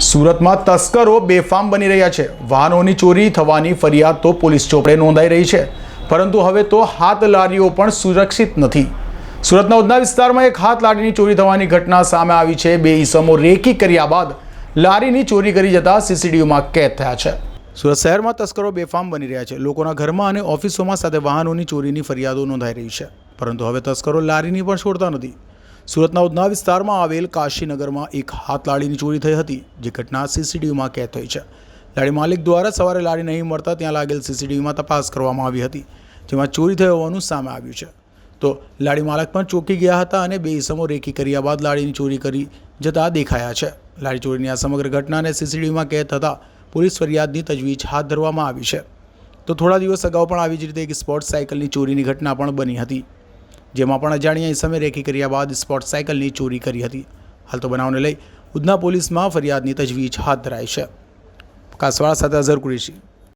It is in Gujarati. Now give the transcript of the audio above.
સુરતમાં તસ્કરો બેફામ બની રહ્યા છે. વાહનોની ચોરી થવાની ફરિયાદ તો પોલીસ ચોપડે નોંધાઈ રહી છે. પરંતુ હવે તો હાથ લારીઓ પણ સુરક્ષિત નથી. સુરતના ઉધના વિસ્તારમાં એક હાથ લારીની ચોરી થવાની ઘટના સામે આવી છે. બે ઈસમો રેકી કર્યા બાદ લારીની ચોરી કરી જતા સીસીટીવીમાં કેદ થયા છે. સુરત શહેરમાં તસ્કરો બેફામ બની રહ્યા છે. લોકોના ઘરમાં અને ઓફિસોમાં સાથે વાહનોની ચોરીની ફરિયાદો નોંધાઈ રહી છે. પરંતુ હવે તસ્કરો લારીની પણ છોડતા નથી. સુરતના ઉધના વિસ્તારમાં આવેલ કાશીનગરમાં એક હાથ લાડીની ચોરી થઈ હતી, જે ઘટના સીસીટીવીમાં કેદ થઈ છે. લાડી માલિક દ્વારા સવારે લાડી નહીં મળતા ત્યાં લાગેલ સીસીટીવીમાં તપાસ કરવામાં આવી હતી, જેમાં ચોરી થઈ હોવાનું સામે આવ્યું છે. તો લાડી માલક પણ ચોંકી ગયા હતા અને બે ઇસમો રેકી કર્યા બાદ લાડીની ચોરી કરી જતા દેખાયા છે. લાડી ચોરીની આ સમગ્ર ઘટનાને સીસીટીવીમાં કેદ થતાં પોલીસ ફરિયાદની તજવીજ હાથ ધરવામાં આવી છે. તો થોડા દિવસ અગાઉ પણ આવી જ રીતે એક સ્પોર્ટ્સ સાયકલની ચોરીની ઘટના પણ બની હતી. જેમાં પણ અજાણ્યા ઇસમે રેકી કર્યા બાદ સ્પોર્ટ સાયકલની ચોરી કરી હતી. હાલ તો બનાવને લઈ ઉધના પોલીસમાં ફરિયાદની તજવીજ હાથ ધરાઈ છે. કાસવાળા સાથે અઝર કુરેશી.